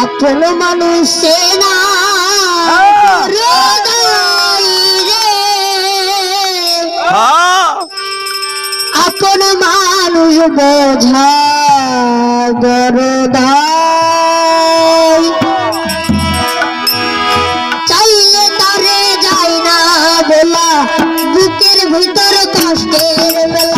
আপন মানুষে না। হ্যাঁ। আপন মানুষ বোঝা গরদাই চাইলে তারে যায় না বলা বুকের ভিতর কষ্টের বেলা।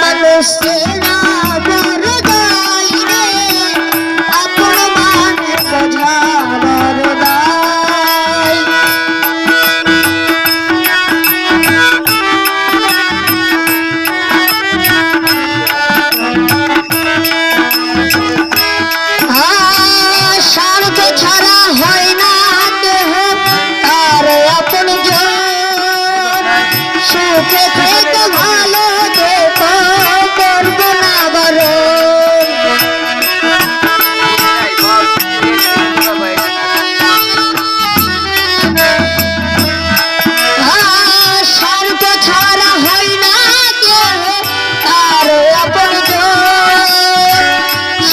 মানুষ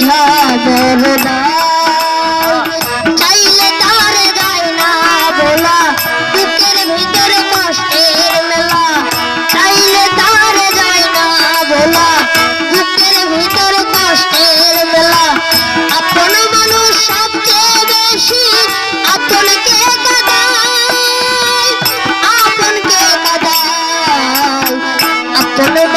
धा